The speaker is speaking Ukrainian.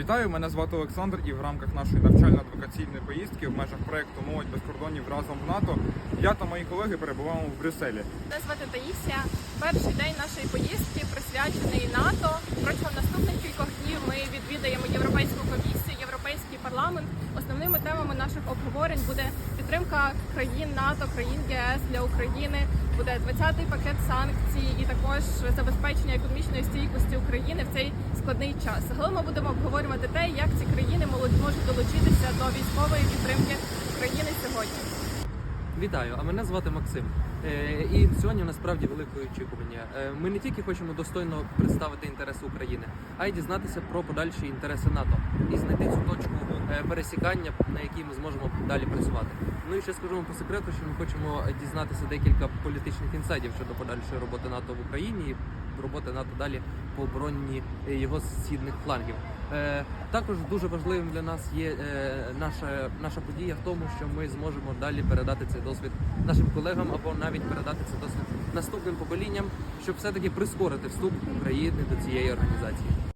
Вітаю, мене звати Олександр, і в рамках нашої навчально-адвокаційної поїздки в межах проекту Молодь без кордонів разом в НАТО я та мої колеги перебуваємо в Брюсселі. Мене звати Таїсія. Перший день нашої поїздки присвячений Основними темами наших обговорень буде підтримка країн НАТО, країн ЄС для України. Буде 20-й пакет санкцій і також забезпечення економічної стійкості України в цей складний час. Загалом ми будемо обговорювати те, як ці країни можуть долучитися до військової підтримки України сьогодні. Вітаю, а мене звати Максим. Е, І сьогодні насправді велике очікування. Е, Ми не тільки хочемо достойно представити інтереси України, а й дізнатися про подальші інтереси НАТО і знайти цю точку е, пересікання, на якій ми зможемо далі працювати. Ну і ще скажу вам по секрету, що ми хочемо дізнатися декілька політичних інсайдів щодо подальшої роботи НАТО в Україні і роботи НАТО далі по обороні його східних флангів. Е, Також дуже важливим для нас є е, наша, наша подія в тому, що ми зможемо далі передати цей досвід нашим колегам або навіть передати цей досвід наступним поколінням, щоб все-таки прискорити вступ України до цієї організації.